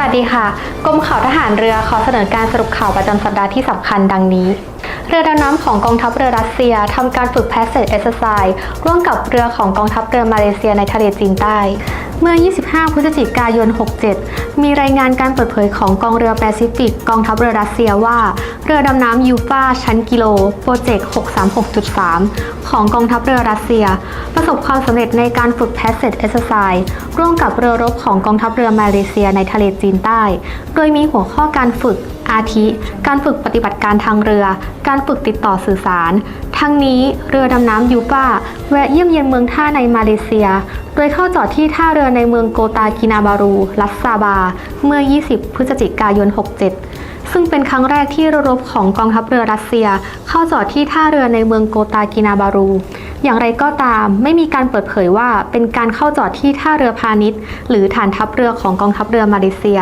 วัสดีค่ะ กรมข่าวทหารเรือขอเสนอการสรุปข่าวประจำสัปดาห์ที่สำคัญดังนี้ เรือดำน้ำของกองทัพเรือรัสเซียทำการฝึก Passage Exercise ร่วมกับเรือของกองทัพเรือมาเลเซียในทะเลจีนใต้ เมื่อ 25 พฤศจิกายน 67 มีรายงานการเปิดเผยของกองเรือแปซิฟิก กองทัพเรือรัสเซียว่า เรือดำน้ำยูฟาชั้นกิโล โปรเจกต์ 636.3 ของกองทัพเรือรัสเซีย ประสบความสำเร็จในการฝึก Passage Exercise ร่วมกับเรือรบของกองทัพเรือมาเลเซียในทะเลจีนใต้ โดยมีหัวข้อการฝึก อาทิ การฝึกปฏิบัติการทางเรือ การฝึกติดต่อสื่อสาร ทั้งนี้เรือดำน้ำยูฟาแวะเยี่ยมเยียนเมืองท่าในมาเลเซีย โดยเข้าจอดที่ท่าเรือในเมืองโกตากินาบารูรัสซาบา เมื่อ 20 พฤศจิกายน 67 ซึ่งเป็นครั้งแรกที่เรือรบของกองทัพเรือรัสเซีย เข้าจอดที่ท่าเรือในเมืองโกตากินาบารู อย่างไรก็ตามไม่มีการเปิดเผยว่าเป็นการเข้าจอดที่ท่าเรือพาณิชย์ หรือฐานทัพเรือของกองทัพเรือมาเลเซีย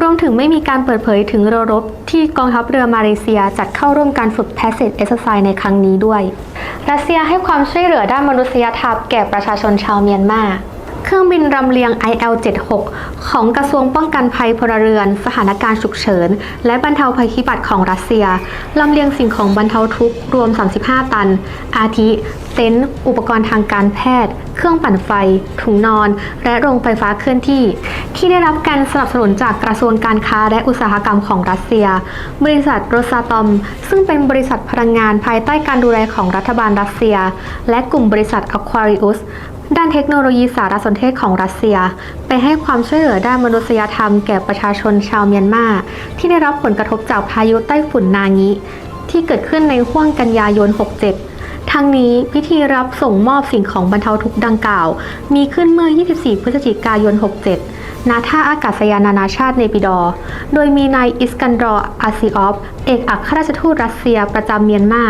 รวมถึงไม่มีการเปิดเผยถึงเรือรบที่กองทัพเรือมาเลเซียจัดเข้าร่วมการฝึก Passage Exercise ในครั้งนี้ด้วย รัสเซียให้ความช่วยเหลือด้านมนุษยธรรมแก่ประชาชนชาวเมียนมาเครื่องบินลำเลียง IL-76 ของกระทรวงป้องกันภัยพลเรือน สถานการณ์ฉุกเฉิน และบรรเทาภัยพิบัติของรัสเซียลำเลียงสิ่งของบรรเทาทุกข์รวม 35 ตัน อาทิ ต็นท์อุปกรณ์ทางการแพทย์ เครื่องปั่นไฟ ถุงนอน และโรงไฟฟ้าเคลื่อนที่ ที่ได้รับการสนับสนุนจากกระทรวงการค้าและอุตสาหกรรมของรัสเซีย บริษัทโรซาตอม ซึ่งเป็นบริษัทพลังงานภายใต้การดูแลของรัฐบาลรัสเซีย และกลุ่มบริษัท Aquarius ด้านเทคโนโลยีสารสนเทศของรัสเซีย ไปให้ความช่วยเหลือด้านมนุษยธรรมแก่ประชาชนชาวเมียนมา ที่ได้รับผลกระทบจากพายุไต้ฝุ่นนางิที่เกิดขึ้นในห้วงกันยายน 67 ทั้งนี้พิธีรับส่งมอบสิ่งของบรรเทาทุกข์ดังกล่าว มีขึ้นเมื่อ 24 พฤศจิกายน 67 ณ ท่าอากาศยานนานาชาติเนปิดอ โดยมีนายอิสกันดรอร์อาซิออฟ เอกอัครราชทูตรัสเซียประจำเมียนมา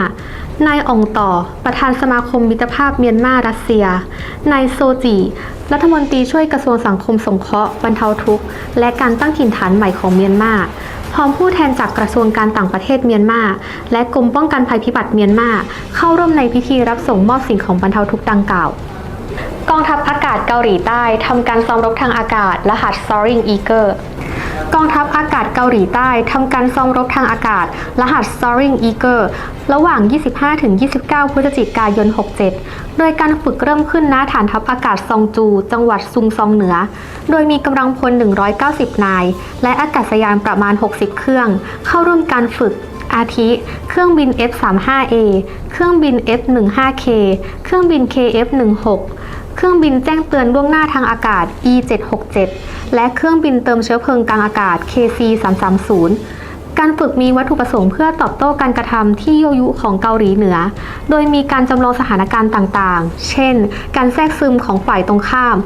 นายอองต่อ ประธานสมาคมมิตรภาพเมียนมารัสเซีย นายโซจีรัฐมนตรีช่วยกระทรวงสังคมสงเคราะห์บรรเทาทุกข์ และการตั้งถิ่นฐานใหม่ของเมียนมา พร้อมผู้แทนจากกระทรวงการต่างประเทศเมียนมาและกรมป้องกันภัยพิบัติเมียนมาเข้าร่วมในพิธีรับส่งมอบสิ่งของบรรเทาทุกข์ดังกล่าว กองทัพอากาศเกาหลีใต้ทำการซ้อมรบทางอากาศรหัส Soaring Eagle องทัพอากาศเกาหลีใต้ทำการซ้อมรบทางอากาศ รหัส Soaring Eagle ระหว่าง 25-29 พฤศจิกายน 67 โดยการฝึกเริ่มขึ้นณฐานทัพอากาศซองจู จังหวัดซุงซองเหนือ โดยมีกำลังพล 190 นาย และอากาศยานประมาณ 60 เครื่อง เข้าร่วมการฝึกอาทิ เครื่องบิน F-35A เครื่องบิน F-15K เครื่องบิน KF-16 เครื่องบินแจ้งเตือนล่วงหน้าทางอากาศ E767 และเครื่องบินเติมเชื้อเพลิงกลางอากาศ KC330 การฝึกมีวัตถุประสงค์เพื่อตอบโต้การกระทำที่ยั่วยุของเกาหลีเหนือ โดยมีการจำลองสถานการณ์ต่างๆ เช่น การแทรกซึมของฝ่ายตรงข้าม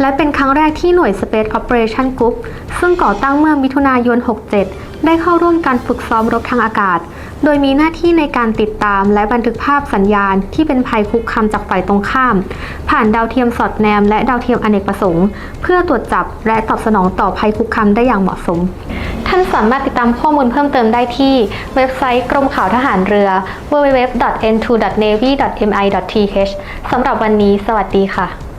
และเป็นครั้งแรกที่หน่วย Space Operation Group ซึ่งก่อตั้งเมื่อมิถุนายน 67 ได้เข้าร่วมการฝึกซ้อมรบทางอากาศ โดยมีหน้าที่ในการติดตามและบันทึกภาพสัญญาณที่เป็นภัยคุกคามจากฝ่ายตรงข้าม ผ่านดาวเทียมสอดแนมและดาวเทียมอเนกประสงค์ เพื่อตรวจจับและตอบสนองต่อภัยคุกคามได้อย่างเหมาะสม ท่านสามารถติดตามข้อมูลเพิ่มเติมได้ที่ เว็บไซต์กรมข่าวทหารเรือ www.n2.navy.mi.th สำหรับวันนี้ สวัสดีค่ะ